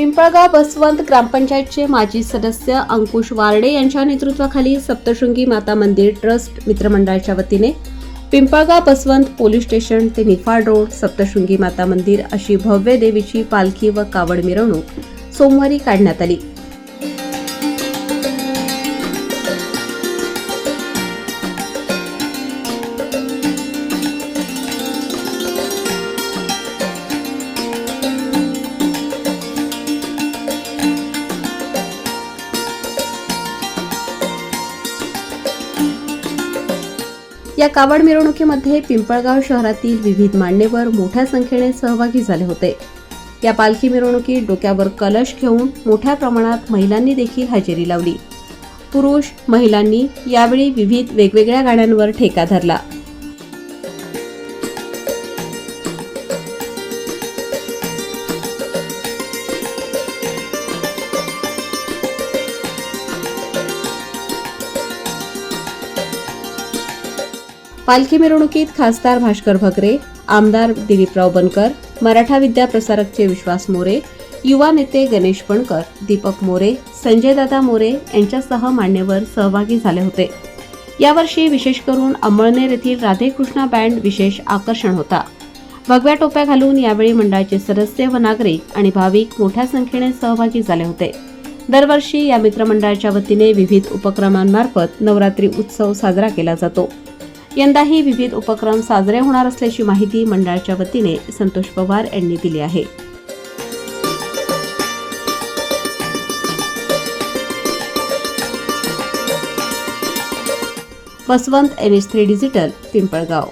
पिंपळगाव बसवंत ग्रामपंचायतचे माजी सदस्य अंकुश वारडे यांच्या नेतृत्वाखाली सप्तशृंगी माता मंदिर ट्रस्ट मित्रमंडळाच्या वतीने पिंपळगाव बसवंत पोलीस स्टेशन ते निफाड रोड सप्तशृंगी माता मंदिर अशी भव्य देवीची पालखी व कावड मिरवणूक सोमवारी काढण्यात आली. या कावड मिरवणुकीमध्ये पिंपळगाव शहरातील विविध मान्यवर मोठ्या संख्येने सहभागी झाले होते. या पालखी मिरवणुकीत डोक्यावर कलश घेऊन मोठ्या प्रमाणात महिलांनी देखील हजेरी लावली. पुरुष महिलांनी यावेळी विविध वेगवेगळ्या गाण्यांवर ठेका धरला. पालखी मिरवणुकीत खासदार भास्कर भगरे आमदार दिलीपराव बनकर मराठा विद्या प्रसारकचे विश्वास मोरे युवा नेते गणेश पणकर दीपक मोरे संजयदादा मोरे यांच्यासह मान्यवर सहभागी झाले होते. यावर्षी विशेष करून अंमळनेर येथील राधेकृष्णा बँड विशेष आकर्षण होता. भगव्या टोप्या घालून यावेळी मंडळाचे सदस्य व नागरिक आणि भाविक मोठ्या संख्येने सहभागी झाले होते. दरवर्षी या मित्रमंडळाच्या वतीने विविध उपक्रमांमार्फत नवरात्री उत्सव साजरा केला जातो. यंदाही विविध उपक्रम साजरे होणार असल्याची माहिती मंडळाच्या वतीने संतोष पवार यांनी दिली आहे. Vasavant N H three digital Pimpalgaon.